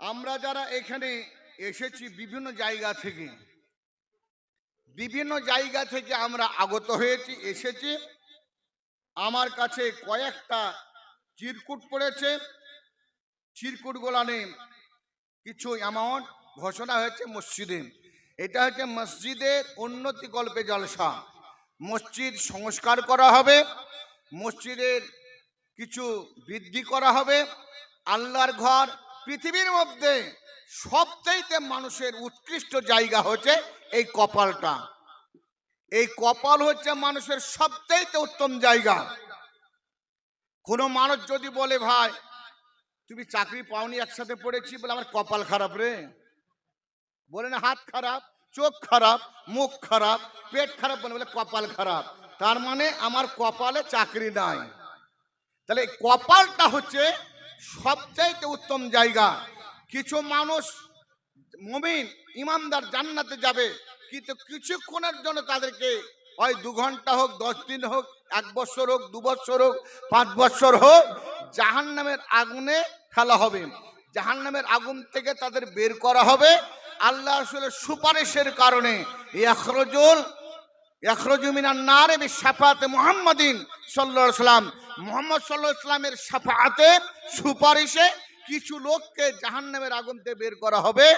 আমরা যারা এখানে এসেছি বিভিন্ন জায়গা থেকে, বিভিন্ন জায়গা থেকে আমরা আগত হয়েছি, এসেছি। আমার কাছে কয়েকটা চিরকুট পড়েছে। চিরকুট গোলানে কিছু অ্যামাউন্ট ঘোষণা হয়েছে মসজিদে। এটা হচ্ছে মসজিদের উন্নতি কল্পে জলসা। মসজিদ সংস্কার করা হবে, মসজিদের কিছু বৃদ্ধি করা হবে, আল্লাহর ঘর পৃথিবীর মধ্যে সবচাইতে মানুষের উৎকৃষ্ট জায়গা হচ্ছে এই কপালটা। এই কপাল হচ্ছে মানুষের সবচাইতে উত্তম জায়গা। কোনো মানুষ যদি বলে, ভাই, তুমি চাকরি পাওনি, একসাথে পড়েছি বলে আমার কপাল খারাপ রে। বলে না, হাত খারাপ, চোখ খারাপ, মুখ খারাপ, পেট খারাপ বলে বলে কপাল খারাপ। তার মানে আমার কপালে চাকরি নাই। তাহলে কপালটা হচ্ছে সবচাইতে উত্তম জায়গা। কিছু মানুষ মমিন, ইমানদার জান্নাতে যাবে, কিন্তু কিছুক্ষণের জন্য তাদেরকে হয় দু ঘণ্টা হোক, দশ দিন হোক, এক বছর হোক, দু বছর হোক, পাঁচ বছর হোক জাহান নামের আগুনে ফেলা হবে। জাহান নামের আগুন থেকে তাদের বের করা হবে। আল্লাহ আসলে সুপারিশের কারণে ইয়াখরজুল ইয়াখরজুমিনার নারে সাফাতে মুহাম্মাদিন সাল্লাহ সাল্লাম মোহাম্মদ সাল্লাহ ইসলামের সাফাতে সুপারিশে কিছু লোককে জাহান্নামের আগুন থেকে বের করা হবে।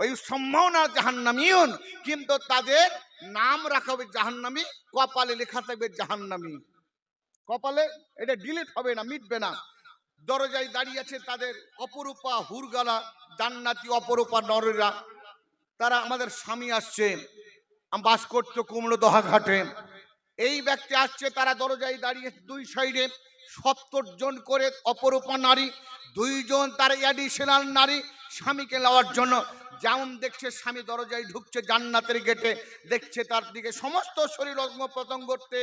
ওই সম্ভাবনা জাহান্নামিউন কিন্তু তাদের নাম রাখা হবে জাহান্নামি, কপালে লেখা থাকবে জাহান্নামি। কপালে এটা ডিলিট হবে না, মিটবে না। দরজায় দাঁড়িয়ে আছে তাদের অপরূপা হুরগালা, জান্নাতি অপরূপা নরেরা। তারা আমাদের স্বামী আসছে। আম বাস করতো কুমড়ো দহা ঘাটে। এই ব্যক্তি আসছে, তারা দরজায় দাঁড়িয়ে দুই সাইডে সত্তর জন করে অপরূপা নারী, দুইজন তার অ্যাডিশনাল নারী স্বামীকে নেওয়ার জন্য। যেমন দেখছে, স্বামী দরজায় ঢুকছে জান্নাতের গেটে, দেখছে তার দিকে সমস্ত শরীর অঙ্গ প্রত্যঙ্গতে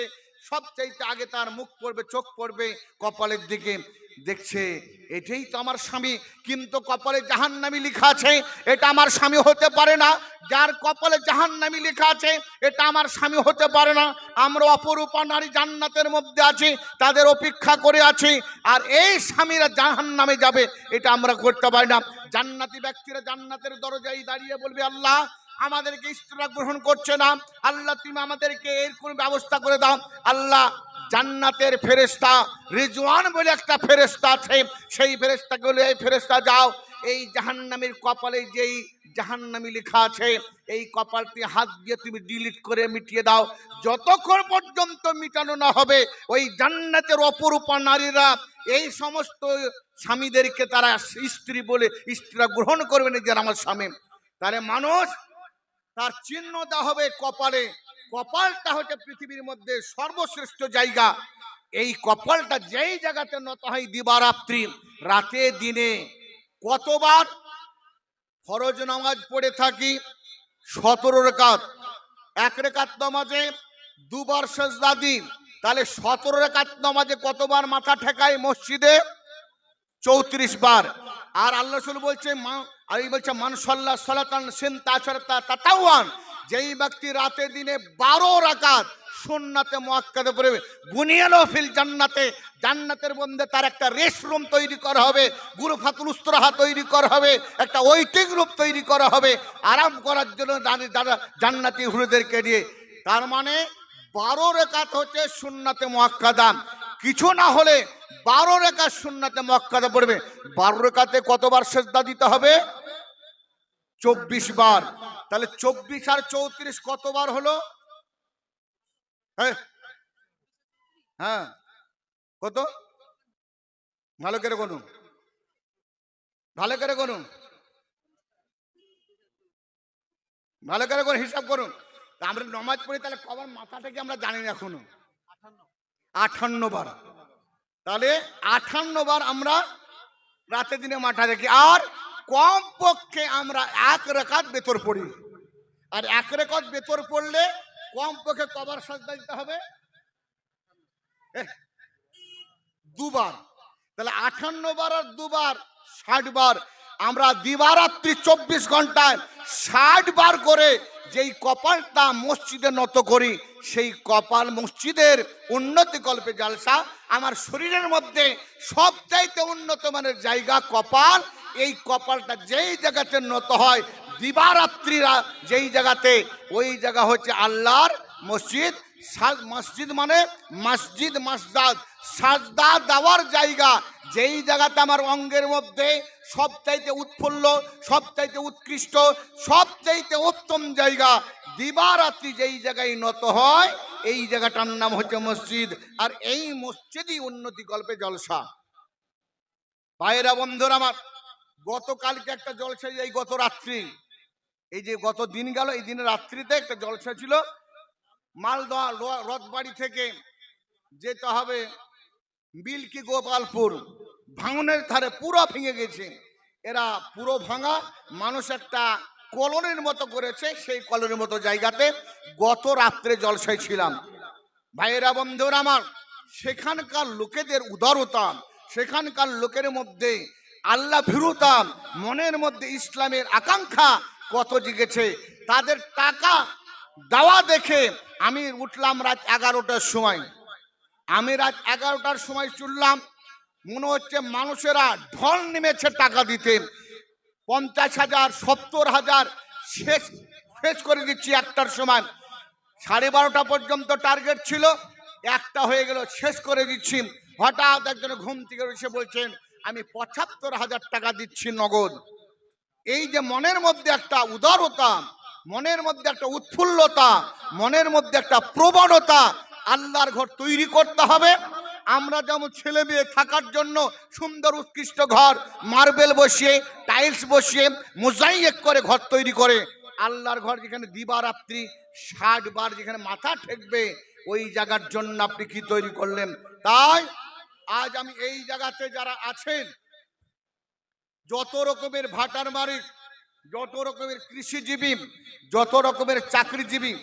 সবচাইতে আগে তার মুখ পড়বে, চোখ পড়বে কপালের দিকে। দেখছে, এটাই তো আমার স্বামী, কিন্তু কপালে জাহান্নামি লেখা আছে, এটা আমার স্বামী হতে পারে না। যার কপালে জাহান্নামি লেখা আছে, এটা আমার স্বামী হতে পারে না। আমরা অপরূপা নারী জান্নাতের মধ্যে আছি, তাদের অপেক্ষা করে আছি, আর এই স্বামীরা জাহান্নামে যাবে, এটা আমরা করতে পারি না। জান্নাতি ব্যক্তিরা জান্নাতের দরজায় দাঁড়িয়ে বলবে, আল্লাহ, আমাদেরকে ইস্তরা গ্রহণ করছে না। আল্লাহ, তুমি আমাদেরকে এর কোনো ব্যবস্থা করে দাও। আল্লাহ জান্নাতের ফেরেস্তা রিজওয়ান বলে একটা ফেরেস্তা আছে। সেই ফেরেস্তাকে বলে, এই ফেরেস্তা যাও। এই জাহান্নামের কপালে যেই জাহান্নামি লেখা আছে, এই কপালটি হাত দিয়ে তুমি ডিলিট করে মিটিয়ে দাও। যতক্ষণ পর্যন্ত মিটানো না হবে, ওই জান্নাতের অপরূপা নারীরা, এই সমস্ত স্বামীদেরকে তারা স্ত্রী বলে, স্ত্রীরা গ্রহণ করবে না যে আমার স্বামী। তাহলে মানুষ তার চিহ্ন দেওয়া হবে কপালে। কপালটা হচ্ছে পৃথিবীর মধ্যে সর্বশ্রেষ্ঠ জায়গা। এই কপালটা যেই জায়গাতে নত হয় দিবারাত্রি, রাতে, দিনে। কতবার ফরজ নামাজ পড়ে থাকি, সতেরো রেখাত। এক রেখাত নামাজে দুবার সেজদা দিন তাহলে সতেরো রেখাত নামাজে কতবার মাথা ঠেকায় মসজিদে? চৌত্রিশ বার। আর আল্লাহ বলছে, মা আর বলছে মানসল্লা সালাতান সেন তাছাড়া তাতাওয়ান। যেই ব্যক্তি রাতে দিনে বারো রাকাত সুন্নাতে মোয়াক্কাদে পড়বে বুনিয়ালো ফিল জান্নাতে, জান্নাতের মধ্যে তার একটা রেস্ট রুম তৈরি করা হবে গুরু গুরুফাতুল উস্তরাহা তৈরি করা হবে, একটা ওয়েটিং রুম তৈরি করা হবে, আরাম করার জন্য জান্নাতি হুরুদেরকে দিয়ে তার মানে বারো রেখাত হচ্ছে সুন্নাতে মোয়াক্কাদাম কিছু না হলে বারো রেখা সুন্নাতে মক্কাতে পড়বে। বারো রেখাতে কতবার সেজদা দিতে হবে? চব্বিশ বার। তাহলে চব্বিশ আর চৌত্রিশ কতবার হলো? হ্যাঁ। হ্যাঁ। কত? ভালো করে গুনুন ভালো করে গুনুন ভালো করে করে হিসাব করুন। আমরা নমাজ পড়ি, তাহলে কবার মাথা থেকে আমরা জানি না এখনও? আঠান্ন বার। তাহলে আঠান্ন বার আমরা রাতে দিনে মাঠা দেখি আর কম পক্ষে আমরা এক রেখাত বেতর পড়ি। আর এক রেখাত বেতর পড়লে কম পক্ষে কবার সাজদা দিতে হবে? দুবার। তাহলে আঠান্ন বার আর দুবার, ষাট বার। আমরা দিবারাত্রি চব্বিশ ঘন্টায় ষাট বার করে যেই কপালটা মসজিদে নত করি, সেই কপাল মসজিদের উন্নতি কল্পে জালসা। আমার শরীরের মধ্যে সবচাইতে উন্নত মানের জায়গা কপাল এই কপালটা যেই জায়গাতে নত হয়, দিবারাত্রিরা যেই জায়গাতে, ওই জায়গা হচ্ছে আল্লাহর মসজিদ। মসজিদ মানে মসজিদ, মসজাদ। সাজদা দেওয়ার জায়গা, যেই জায়গাতে আমার অঙ্গের মধ্যে সবচাইতে উৎফুল্ল, সবচাইতে উৎকৃষ্ট, সবচাইতে উত্তম জায়গা, দিবারাত্রি যেই জায়গায় নত হয়, এই জায়গাটার নাম হচ্ছে মসজিদ। আর এই মসজিদই উন্নতি গল্পে জলসা। ভাইয়েরা, বন্ধুরা আমার গতকালকে একটা জলসা এই গত রাত্রি। এই যে গত দিন গেল, এই দিনের রাত্রিতে একটা জলসা ছিল। মালদহ র- রথবাড়ি থেকে যেতে হবে বিলকি গোপালপুর। ভাঙনের ধারে পুরো ভেঙে গেছে। এরা পুরো ভাঙা, মানুষ একটা কলনের মতো করেছে, সেই কলনের মতো জায়গাতে গত রাত্রে জলসায় ছিলাম। ভাইয়েরা, বন্ধুরা আমার, সেখানকার লোকেদের উদারতা, সেখানকার লোকের মধ্যে আল্লাহ ভীরুতা মনের মধ্যে ইসলামের আকাঙ্ক্ষা কত জেগেছে, তাদের টাকা দেওয়া দেখে আমি উঠলাম রাত এগারোটার সময়। আমি রাত এগারোটার সময় চললাম, মনে হচ্ছে মানুষেরা ঢল নেমেছে টাকা দিতে। পঞ্চাশ হাজার, সত্তর হাজার, শেষ শেষ করে দিচ্ছি একটার সময়। সাড়ে বারোটা পর্যন্ত টার্গেট ছিল, একটা হয়ে গেল, শেষ করে দিচ্ছি। হঠাৎ একজন ঘুম থেকে এসে বলছেন আমি পঁচাত্তর হাজার টাকা দিচ্ছি নগদ। এই যে মনের মধ্যে একটা উদারতা, মনের মধ্যে একটা উৎফুল্লতা, মনের মধ্যে একটা প্রবণতা আল্লাহর ঘর তৈরি করতে হবে। আমরা যেমন ছেলে মেয়ে থাকার জন্য সুন্দর উৎকৃষ্ট ঘর, মার্বেল বসিয়ে, টাইলস বসিয়ে, মোজাইক করে ঘর তৈরি করে, আল্লাহর ঘর যেখানে দিবারাত্রি ষাট বার যেখানে মাথা ঠেকবে, ওই জায়গার জন্য আপনি কি তৈরি করলেন? তাই আজ আমি এই জায়গাতে যারা আছেন, যত রকমের ভাটার মালিক, যত রকমের কৃষিজীবী, যত রকমের চাকরিজীবী